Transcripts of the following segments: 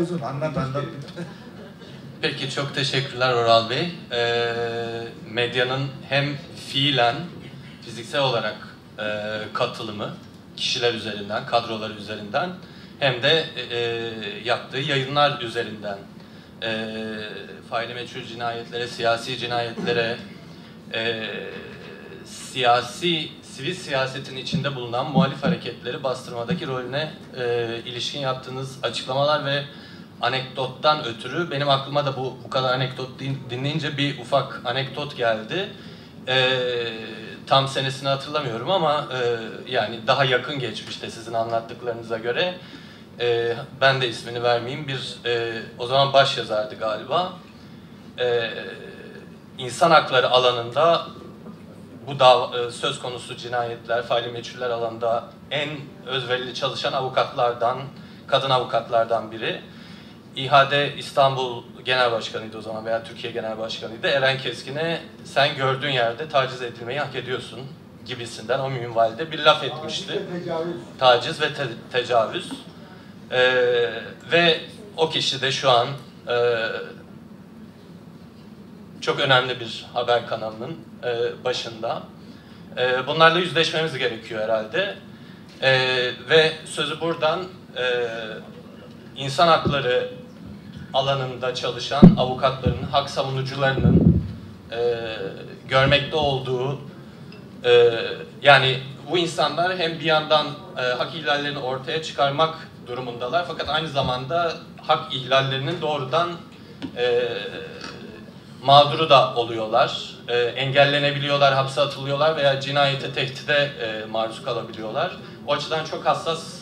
Anlat anlat. Peki çok teşekkürler Oral Bey. Ee, medyanın hem fiilen, fiziksel olarak e, katılımı kişiler üzerinden, kadrolar üzerinden hem de e, yaptığı yayınlar üzerinden e, faili meçhul cinayetlere, siyasi cinayetlere, e, siyasi, sivil siyasetin içinde bulunan muhalif hareketleri bastırmadaki rolüne e, ilişkin yaptığınız açıklamalar ve anekdottan ötürü benim aklıma da bu bu kadar anekdot din- dinleyince bir ufak anekdot geldi. Ee, tam senesini hatırlamıyorum ama e, yani daha yakın geçmişte sizin anlattıklarınıza göre e, ben de ismini vermeyeyim bir e, o zaman baş yazardı galiba. E, insan hakları alanında bu dava, e, söz konusu cinayetler, faili meçhuller alanında en özverili çalışan avukatlardan, kadın avukatlardan biri. İHA'de İstanbul Genel Başkanıydı o zaman veya Türkiye Genel Başkanıydı. Eren Keskin'e sen gördüğün yerde taciz edilmeyi hak ediyorsun gibisinden o minvalde bir laf etmişti. Taciz ve te- tecavüz. Ee, ve o kişi de şu an e, çok önemli bir haber kanalının e, başında. E, bunlarla yüzleşmemiz gerekiyor herhalde. E, ve sözü buradan e, insan hakları alanında çalışan avukatların, hak savunucularının e, görmekte olduğu e, yani bu insanlar hem bir yandan e, hak ihlallerini ortaya çıkarmak durumundalar fakat aynı zamanda hak ihlallerinin doğrudan e, mağduru da oluyorlar. E, engellenebiliyorlar, hapse atılıyorlar veya cinayete, tehdide e, maruz kalabiliyorlar. O açıdan çok hassas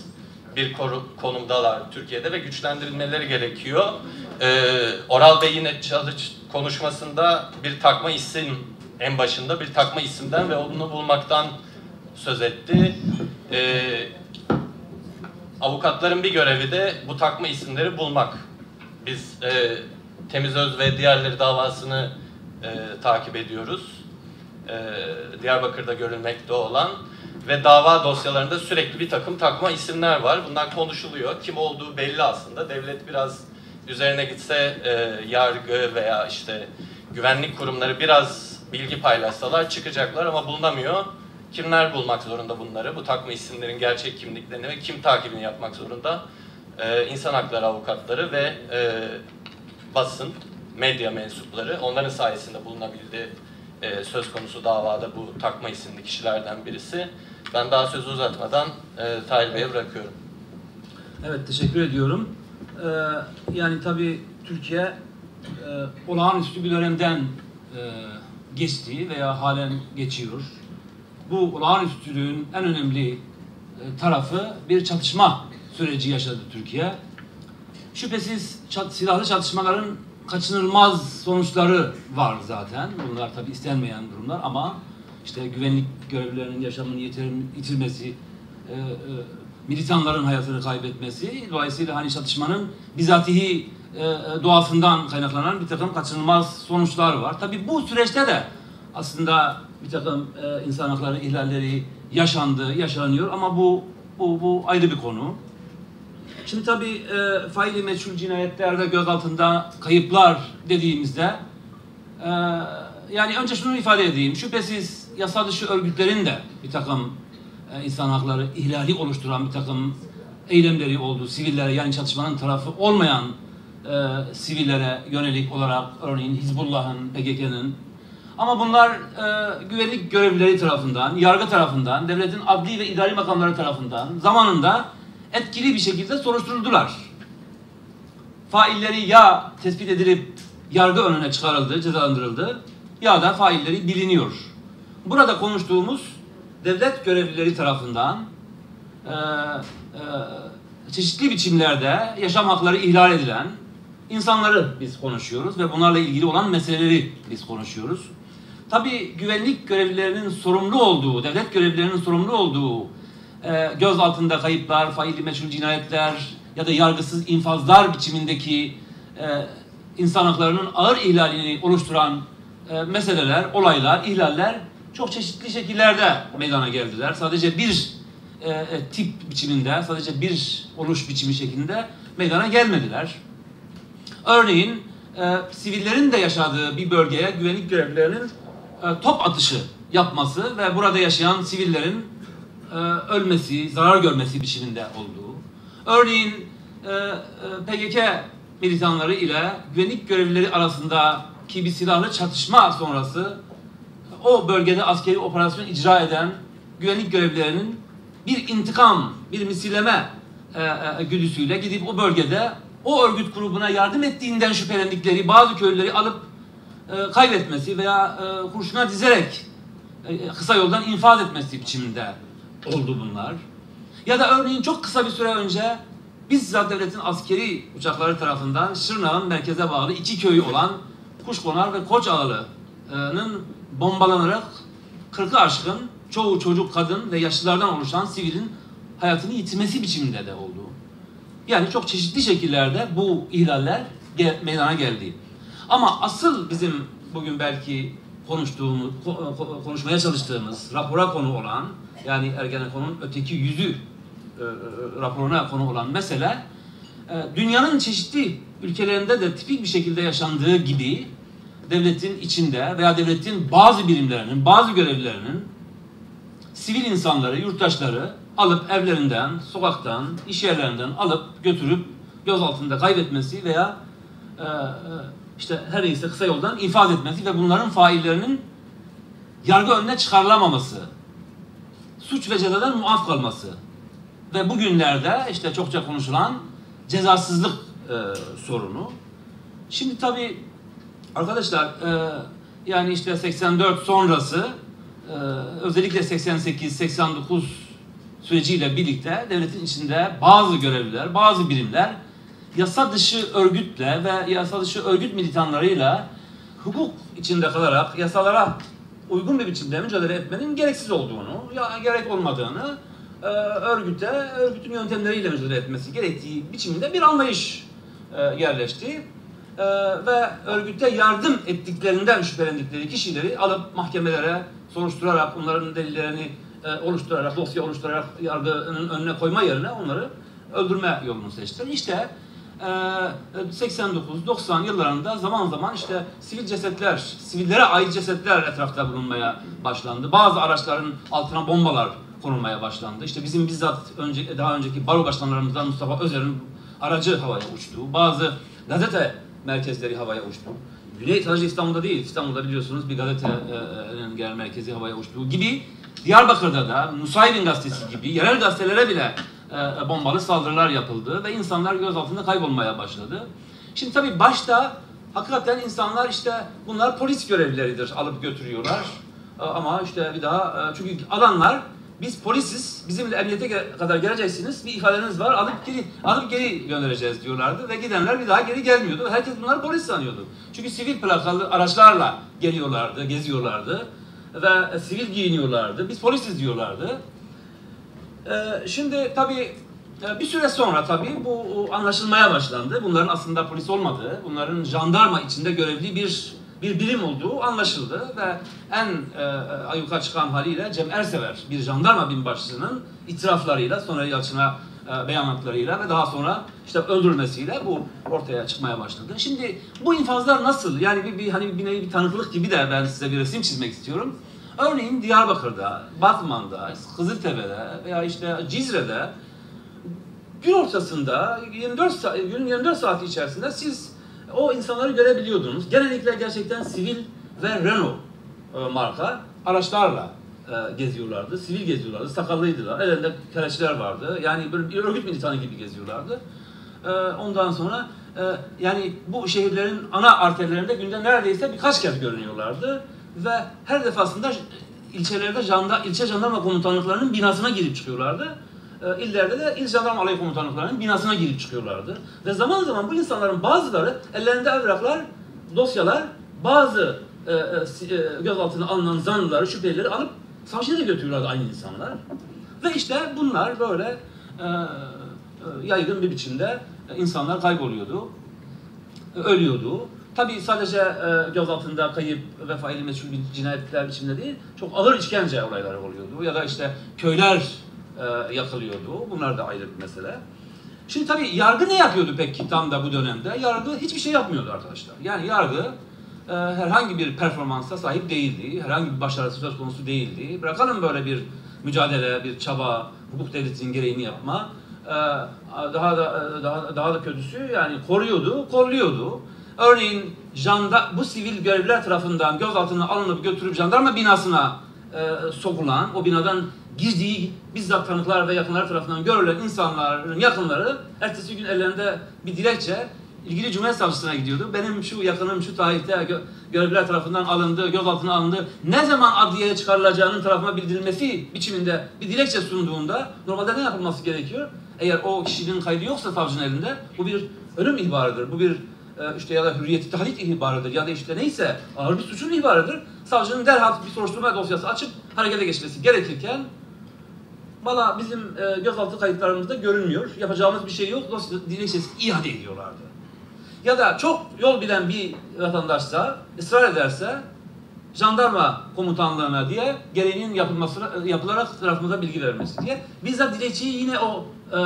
bir konumdalar Türkiye'de ve güçlendirilmeleri gerekiyor. E, Oral Bey yine çalış konuşmasında bir takma isim en başında bir takma isimden ve onu bulmaktan söz etti. E, avukatların bir görevi de bu takma isimleri bulmak. Biz e, Temiz Öz ve diğerleri davasını e, takip ediyoruz. E, Diyarbakır'da görülmekte olan ve dava dosyalarında sürekli bir takım takma isimler var. Bunlar konuşuluyor. Kim olduğu belli aslında. Devlet biraz üzerine gitse e, yargı veya işte güvenlik kurumları biraz bilgi paylaşsalar çıkacaklar ama bulunamıyor. Kimler bulmak zorunda bunları? Bu takma isimlerin gerçek kimliklerini ve kim takibini yapmak zorunda? Ee, insan hakları avukatları ve e, basın, medya mensupları onların sayesinde bulunabildi e, söz konusu davada bu takma isimli kişilerden birisi. Ben daha sözü uzatmadan e, Tahir Bey'e bırakıyorum. Evet teşekkür ediyorum. Ee, yani tabii Türkiye e, olağanüstü bir dönemden e, geçti veya halen geçiyor. Bu olağanüstülüğün en önemli e, tarafı bir çatışma süreci yaşadı Türkiye. Şüphesiz çat, silahlı çatışmaların kaçınılmaz sonuçları var zaten. Bunlar tabii istenmeyen durumlar ama işte güvenlik görevlilerinin yaşamını yitir- yitirmesi, e, e, militanların hayatını kaybetmesi, dolayısıyla hani çatışmanın bizatihi e, e, doğasından kaynaklanan bir takım kaçınılmaz sonuçlar var. Tabii bu süreçte de aslında bir takım e, insan hakları ihlalleri yaşandı, yaşanıyor ama bu bu, bu ayrı bir konu. Şimdi tabii e, faili meçhul cinayetlerde gözaltında kayıplar dediğimizde e, yani önce şunu ifade edeyim. Şüphesiz yasa dışı örgütlerin de bir takım e, insan hakları ihlali oluşturan bir takım eylemleri oldu. Sivillere yani çatışmanın tarafı olmayan e, sivillere yönelik olarak örneğin Hizbullah'ın, PKK'nın ama bunlar e, güvenlik görevlileri tarafından, yargı tarafından, devletin adli ve idari makamları tarafından zamanında etkili bir şekilde soruşturuldular. Failleri ya tespit edilip yargı önüne çıkarıldı, cezalandırıldı ya da failleri biliniyor. Burada konuştuğumuz devlet görevlileri tarafından e, e, çeşitli biçimlerde yaşam hakları ihlal edilen insanları biz konuşuyoruz ve bunlarla ilgili olan meseleleri biz konuşuyoruz. Tabii güvenlik görevlilerinin sorumlu olduğu, devlet görevlilerinin sorumlu olduğu e, göz altında kayıplar, faili meçhul cinayetler ya da yargısız infazlar biçimindeki e, insan haklarının ağır ihlalini oluşturan e, meseleler, olaylar, ihlaller çok çeşitli şekillerde meydana geldiler. Sadece bir e, e, tip biçiminde, sadece bir oluş biçimi şeklinde meydana gelmediler. Örneğin e, sivillerin de yaşadığı bir bölgeye güvenlik görevlilerinin e, top atışı yapması ve burada yaşayan sivillerin e, ölmesi, zarar görmesi biçiminde olduğu. Örneğin e, e, PKK militanları ile güvenlik görevlileri arasındaki bir silahlı çatışma sonrası o bölgede askeri operasyon icra eden güvenlik görevlilerinin bir intikam, bir misilleme e, e, güdüsüyle gidip o bölgede o örgüt grubuna yardım ettiğinden şüphelendikleri bazı köylüleri alıp e, kaybetmesi veya e, kurşuna dizerek e, kısa yoldan infaz etmesi biçiminde oldu bunlar. Ya da örneğin çok kısa bir süre önce bizzat devletin askeri uçakları tarafından Şırnak'ın merkeze bağlı iki köyü olan Kuşkonar ve Koçağılı'nın bombalanarak 40'ı aşkın çoğu çocuk, kadın ve yaşlılardan oluşan sivilin hayatını yitirmesi biçiminde de oldu. Yani çok çeşitli şekillerde bu ihlaller meydana geldi. Ama asıl bizim bugün belki konuştuğumuz, ko- konuşmaya çalıştığımız rapora konu olan yani Ergenekon'un öteki yüzü e, e, raporuna konu olan mesele e, dünyanın çeşitli ülkelerinde de tipik bir şekilde yaşandığı gibi devletin içinde veya devletin bazı birimlerinin, bazı görevlilerinin sivil insanları, yurttaşları alıp evlerinden, sokaktan, iş yerlerinden alıp götürüp göz altında kaybetmesi veya e, e, işte her neyse kısa yoldan infaz etmesi ve bunların faillerinin yargı önüne çıkarılamaması, suç ve cezadan muaf kalması ve bugünlerde işte çokça konuşulan cezasızlık e, sorunu. Şimdi tabii arkadaşlar e, yani işte 84 sonrası e, özellikle 88-89 süreciyle birlikte devletin içinde bazı görevliler, bazı birimler yasa dışı örgütle ve yasa dışı örgüt militanlarıyla hukuk içinde kalarak yasalara uygun bir biçimde mücadele etmenin gereksiz olduğunu, ya gerek olmadığını e, örgüte, örgütün yöntemleriyle mücadele etmesi gerektiği biçiminde bir anlayış e, yerleşti. E, ve örgüte yardım ettiklerinden şüphelendikleri kişileri alıp mahkemelere soruşturarak, onların delillerini e, oluşturarak, dosya oluşturarak yargının önüne koyma yerine onları öldürme yolunu seçtiler. İşte e, 89-90 yıllarında zaman zaman işte sivil cesetler, sivillere ait cesetler etrafta bulunmaya başlandı. Bazı araçların altına bombalar konulmaya başlandı. İşte bizim bizzat önce, daha önceki baro başkanlarımızdan Mustafa Özer'in aracı havaya uçtu. Bazı gazete merkezleri havaya uçtu. Güney sadece İstanbul'da değil, İstanbul'da biliyorsunuz bir gazetenin genel merkezi havaya uçtuğu gibi Diyarbakır'da da Nusaybin gazetesi gibi yerel gazetelere bile e, bombalı saldırılar yapıldı ve insanlar göz altında kaybolmaya başladı. Şimdi tabii başta hakikaten insanlar işte bunlar polis görevlileridir alıp götürüyorlar. E, ama işte bir daha e, çünkü alanlar biz polisiz, bizimle emniyete kadar geleceksiniz, bir ifadeniz var, alıp geri alıp geri göndereceğiz diyorlardı ve gidenler bir daha geri gelmiyordu. Herkes bunları polis sanıyordu. Çünkü sivil plakalı araçlarla geliyorlardı, geziyorlardı ve sivil giyiniyorlardı. Biz polisiz diyorlardı. Ee, şimdi tabii e, bir süre sonra tabii bu anlaşılmaya başlandı. Bunların aslında polis olmadığı, bunların jandarma içinde görevli bir bir birim olduğu anlaşıldı ve en e, ayyuka çıkan haliyle Cem Ersever bir jandarma binbaşısının itiraflarıyla sonra Yalçın'a e, beyanatlarıyla ve daha sonra işte öldürülmesiyle bu ortaya çıkmaya başladı. Şimdi bu infazlar nasıl? Yani bir, bir hani bir bir tanıklık gibi de ben size bir resim çizmek istiyorum. Örneğin Diyarbakır'da, Batman'da, Kızıltepe'de veya işte Cizre'de gün ortasında 24 saat, günün 24 saati içerisinde siz o insanları görebiliyordunuz. Genellikle gerçekten sivil ve Renault e, marka araçlarla e, geziyorlardı. Sivil geziyorlardı. Sakallıydılar. Ellerinde kereçler vardı. Yani böyle bir örgüt militanı gibi geziyorlardı. E, ondan sonra e, yani bu şehirlerin ana arterlerinde günde neredeyse birkaç kez görünüyorlardı. Ve her defasında ilçelerde janda, ilçe jandarma komutanlıklarının binasına girip çıkıyorlardı. E, illerde de il jandarma alay komutanlıklarının binasına girip çıkıyorlardı. Ve zaman zaman bu insanların bazıları ellerinde evraklar, dosyalar, bazı e, e, e, gözaltına alınan zanlıları, şüphelileri alıp savcıya da götürüyorlardı aynı insanlar. Ve işte bunlar böyle e, e, yaygın bir biçimde insanlar kayboluyordu, ölüyordu. Tabii sadece e, gözaltında kayıp ve faili meçhul bir cinayetler biçiminde değil, çok ağır işkence olayları oluyordu. Ya da işte köyler e, yakılıyordu. Bunlar da ayrı bir mesele. Şimdi tabii yargı ne yapıyordu peki tam da bu dönemde? Yargı hiçbir şey yapmıyordu arkadaşlar. Yani yargı e, herhangi bir performansa sahip değildi. Herhangi bir başarısı söz konusu değildi. Bırakalım böyle bir mücadele, bir çaba, hukuk devletinin gereğini yapma. E, daha da e, daha daha da kötüsü yani koruyordu, kolluyordu. Örneğin janda, bu sivil görevliler tarafından gözaltına alınıp götürüp jandarma binasına e, sokulan, o binadan girdiği bizzat tanıklar ve yakınlar tarafından görülen insanların yakınları ertesi gün ellerinde bir dilekçe ilgili Cumhuriyet Savcısına gidiyordu. Benim şu yakınım şu tarihte gö- görevliler tarafından alındı, gözaltına alındı. Ne zaman adliyeye çıkarılacağının tarafıma bildirilmesi biçiminde bir dilekçe sunduğunda normalde ne yapılması gerekiyor? Eğer o kişinin kaydı yoksa savcının elinde bu bir ölüm ihbarıdır. Bu bir e, işte ya da hürriyeti tahrip ihbarıdır ya da işte neyse ağır bir suçun ihbarıdır. Savcının derhal bir soruşturma dosyası açıp harekete geçmesi gerekirken Valla bizim e, gözaltı kayıtlarımızda görünmüyor. Yapacağımız bir şey yok. Dosya dilekçesi iade ediyorlardı. Ya da çok yol bilen bir vatandaşsa ısrar ederse jandarma komutanlığına diye gereğinin yapılmasına yapılarak tarafımıza bilgi verilmesi diye bizzat dilekçeyi yine o e,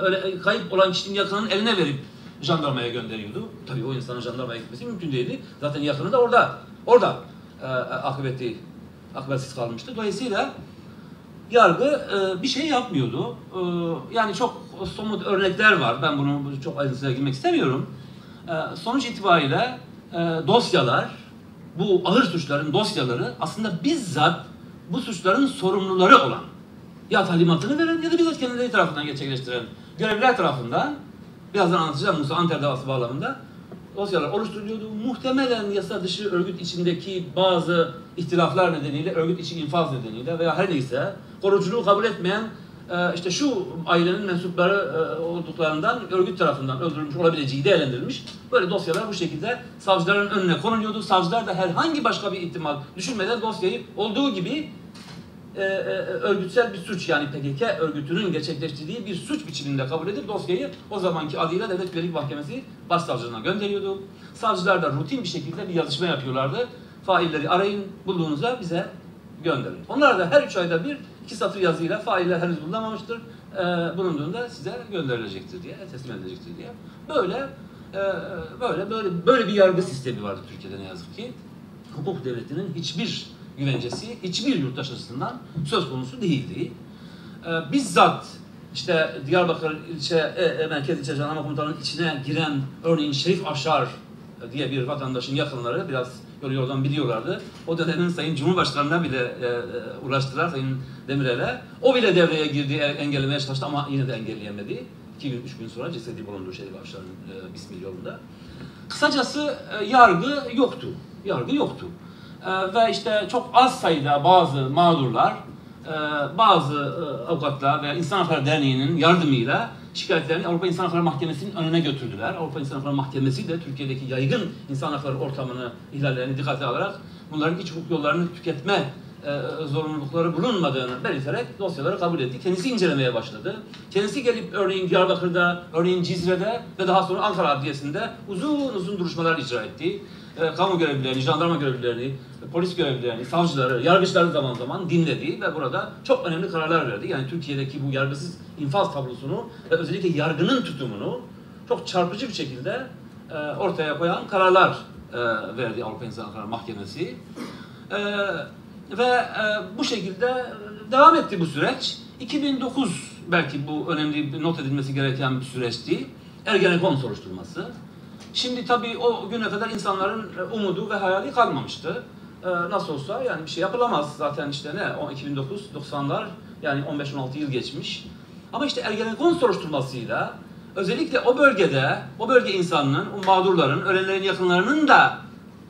öyle kayıp olan kişinin yakınının eline verip jandarmaya gönderiyordu. Tabii o insanın jandarmaya gitmesi mümkün değildi. Zaten yakını da orada. Orada e, akıbeti akıbetsiz kalmıştı. Dolayısıyla yargı e, bir şey yapmıyordu. E, yani çok somut örnekler var. Ben bunu çok ayrıntısına girmek istemiyorum. E, sonuç itibariyle e, dosyalar, bu ağır suçların dosyaları aslında bizzat bu suçların sorumluları olan ya talimatını veren ya da bizzat kendileri tarafından gerçekleştiren görevliler tarafından birazdan anlatacağım Musa Anter davası bağlamında dosyalar oluşturuluyordu. Muhtemelen yasa dışı örgüt içindeki bazı ihtilaflar nedeniyle, örgüt içi infaz nedeniyle veya her neyse koruculuğu kabul etmeyen e, işte şu ailenin mensupları e, olduklarından örgüt tarafından öldürülmüş olabileceği değerlendirilmiş. Böyle dosyalar bu şekilde savcıların önüne konuluyordu. Savcılar da herhangi başka bir ihtimal düşünmeden dosyayı olduğu gibi e, e, örgütsel bir suç yani PKK örgütünün gerçekleştirdiği bir suç biçiminde kabul edip dosyayı o zamanki adıyla Devlet Güvenlik Mahkemesi Başsavcılığına gönderiyordu. Savcılar da rutin bir şekilde bir yazışma yapıyorlardı. Failleri arayın, bulduğunuzda bize gönderin. Onlar da her üç ayda bir iki satır yazıyla failler henüz bulunamamıştır. E, bulunduğunda size gönderilecektir diye, teslim edilecektir diye. Böyle e, böyle böyle böyle bir yargı sistemi vardı Türkiye'de ne yazık ki. Hukuk devletinin hiçbir güvencesi hiçbir yurttaş açısından söz konusu değildi. Ee, bizzat işte Diyarbakır ilçe, e, e, merkez ilçe jandarma komutanının içine giren örneğin Şerif Aşar diye bir vatandaşın yakınları biraz yolu yoldan biliyorlardı. O dönemin Sayın Cumhurbaşkanı'na bile e, e, ulaştılar Sayın Demirel'e. O bile devreye girdi, e, engellemeye çalıştı ama yine de engelleyemedi. İki gün, üç gün sonra cesedi bulundu Şerif Aşar'ın e, Bismil yolunda. Kısacası e, yargı yoktu. Yargı yoktu. Ee, ve işte çok az sayıda bazı mağdurlar, e, bazı e, avukatlar veya İnsan Hakları Derneği'nin yardımıyla şikayetlerini Avrupa İnsan Hakları Mahkemesi'nin önüne götürdüler. Avrupa İnsan Hakları Mahkemesi de Türkiye'deki yaygın insan hakları ortamını, ihlallerini dikkate alarak bunların iç hukuk yollarını tüketme e, zorunlulukları bulunmadığını belirterek dosyaları kabul etti. Kendisi incelemeye başladı. Kendisi gelip örneğin Diyarbakır'da, örneğin Cizre'de ve daha sonra Ankara Adliyesi'nde uzun uzun duruşmalar icra etti. E, kamu görevlilerini, jandarma görevlilerini, polis görevlilerini, savcıları, yargıçları zaman zaman dinledi ve burada çok önemli kararlar verdi. Yani Türkiye'deki bu yargısız infaz tablosunu ve özellikle yargının tutumunu çok çarpıcı bir şekilde e, ortaya koyan kararlar e, verdi Avrupa İnsan Hakları Mahkemesi. E, ve e, bu şekilde devam etti bu süreç. 2009 belki bu önemli not edilmesi gereken bir süreçti. Ergenekon soruşturması. Şimdi tabii o güne kadar insanların e, umudu ve hayali kalmamıştı. E, nasıl olsa yani bir şey yapılamaz zaten işte ne o 2009 90'lar yani 15-16 yıl geçmiş. Ama işte Ergenekon soruşturmasıyla özellikle o bölgede o bölge insanının, o mağdurların, ölenlerin yakınlarının da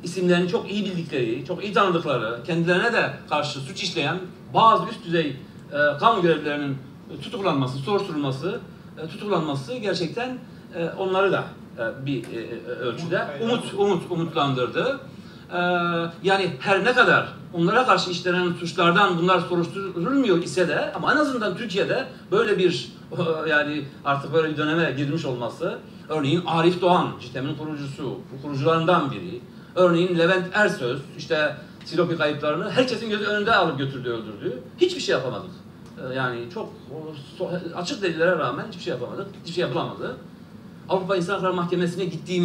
isimlerini çok iyi bildikleri, çok iyi tanıdıkları, kendilerine de karşı suç işleyen bazı üst düzey e, kamu görevlilerinin tutuklanması, soruşturulması, e, tutuklanması gerçekten e, onları da bir e, ölçüde umut umut umutlandırdı. E, yani her ne kadar onlara karşı işlenen suçlardan bunlar soruşturulmuyor ise de ama en azından Türkiye'de böyle bir yani artık böyle bir döneme girmiş olması örneğin Arif Doğan, CİTEM'in kurucusu, kurucularından biri. Örneğin Levent Ersöz, işte Silopi kayıplarını herkesin gözü önünde alıp götürdü, öldürdü. Hiçbir şey yapamadık. E, yani çok açık delillere rağmen hiçbir şey yapamadık. Hiçbir şey yapılamadı. Avrupa İnsan Hakları Mahkemesi'ne gittiğim